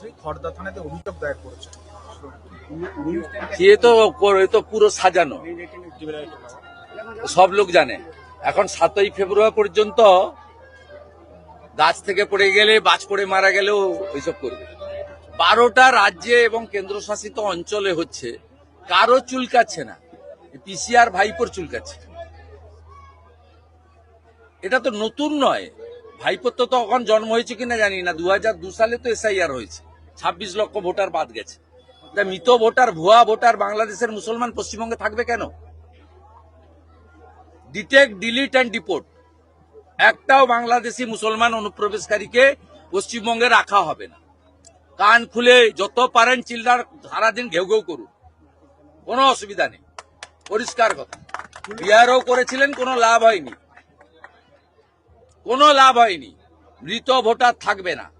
নেত্রী খড়দা থানাতে অভিযোগ দায়ের করেছেন ইয়ে পুরো সাজানো। সব লোক জানে। এখন সাতই ফেব্রুয়ারি পর্যন্ত গাছ থেকে পড়ে গেলে বাছ পড়ে মারা গেলেও এইসব করবে। বারোটা রাজ্যে এবং কেন্দ্রশাসিত অঞ্চলে হচ্ছে, কারও চুলকাচ্ছে না। পিসিআর ভাইপোর চুলকাচ্ছে। এটা তো নতুন নয়। ভাইপোর তো তখন জন্ম হয়েছে কিনা জানি না। দু সালে তো এসআইআর হয়েছে। ছাব্বিশ লক্ষ ভোটার বাদ গেছে। মৃত ভোটার, ভুয়া ভোটার বাংলাদেশের মুসলমান পশ্চিমবঙ্গে থাকবে কেন? ডিটেক্ট ডিলিট অ্যান্ড ডিপোর্ট একটাও বাংলাদেশি মুসলমান অনুপ্রবেশকারীকে পশ্চিমবঙ্গে রাখা হবে না। কান খুলে যত পারেন চিল্লার সারাদিন ঘেউ ঘেউ করুন। কোনো অসুবিধা নেই। পরিষ্কার কথা। বিহারও করেছিলেন, কোনো লাভ হয়নি। কোনো লাভ হয়নি। মৃত ভোটার থাকবে না।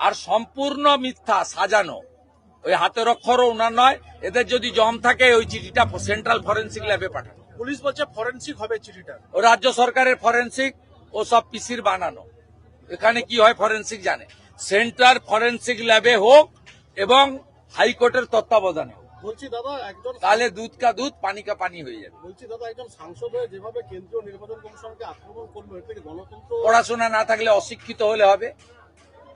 আর সম্পূর্ণ মিথ্যা সাজানো। ওই হাতের অক্ষরও ওনার নয় এদের যদি জম থাকে ওই চিঠিটা সেন্ট্রাল ফরেন্সিক ল্যাবে পাঠানো। পুলিশ বলছে ফরেন্সিক হবে চিঠিটা। ও রাজ্য সরকারের ফরেন্সিক ও সব পিসির বানানো। এখানে কি হয় ফরেন্সিক জানে। সেন্ট্রাল ফরেন্সিক ল্যাবে হোক এবং হাইকোর্টের তত্ত্বাবধানে হোক। বলছি দাদা একজন তাহলে দুধ কা দুধ পানি কা পানি হয়ে যাবে। বলছি দাদা একজন সাংসদ হয়ে যেভাবে কেন্দ্রীয় নির্বাচন কমিশনকে আক্রমণ করল এর থেকে গণতন্ত্র পড়াশোনা না থাকলে অশিক্ষিত হলে হবে।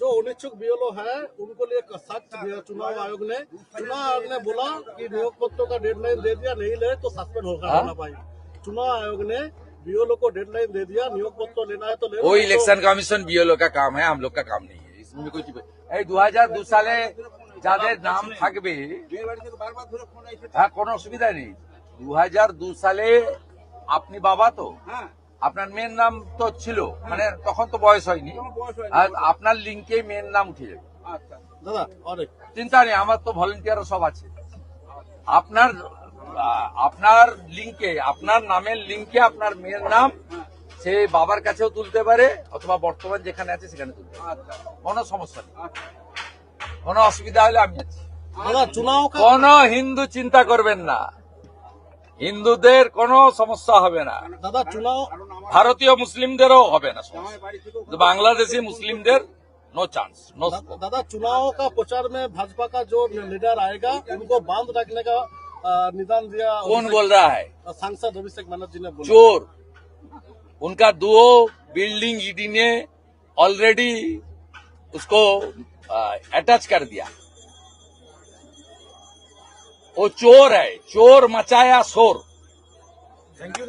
जो अनिच्छुक बीएलओ है उनको लिए सख्त चुनाव आयोग ने चुनाव आयोग ने बोला कि नियोग पत्रों का डेडलाइन दे दिया नहीं ले तो सस्पेंड होगा हाँ? होना भाई चुनाव आयोग ने बीएलओ को डेडलाइन दे दिया नियोग पत्र लेना है तो ले लो, वो नहीं तो- इलेक्शन कमीशन बीएलओ का काम है हम लोग का काम नहीं है इसमें कोई এই দু হাজার দু সালে যাদের নাম থাকবে হ্যাঁ কোনো অসুবিধা নেই দু হাজার দু সালে আপনি বাবা তো আপনার মেয়ের নাম তো ছিল মানে তখন তো বয়স হয়নি। আর আপনার লিঙ্কে মেয়ের নাম উঠে যাবে। চিন্তা নেই আমার তো ভলেন্টিয়ারও সব আছে। আপনার আপনার লিঙ্কে আপনার নামের লিঙ্কে আপনার মেয়ের নাম সে বাবার কাছেও তুলতে পারে অথবা বর্তমান যেখানে আছে সেখানে তুলতে পারে। কোনো সমস্যা নেই। কোনো অসুবিধা হলে আমি আছি কোন হিন্দু চিন্তা করবেন না। হিন্দুদের কোনো সমস্যা হবে না दादा चुनाव ভারতীয় মুসলিমদেরও হবে না সমস্যা। কিন্তু বাংলাদেশি মুসলিমদের নো চান্স নো दा- दादा चुनाव का प्रचार में भाजपा का जो लीडर आएगा उनको बांध रखने का अ, निदान दिया कौन बोल रहा है सांसद अभिषेक बनर्जी ने बोला चोर उनका दो बिल्डिंग ईडी ने ऑलरेडी उसको अटैच कर दिया वो चोर है चोर मचाया शोर। Thank you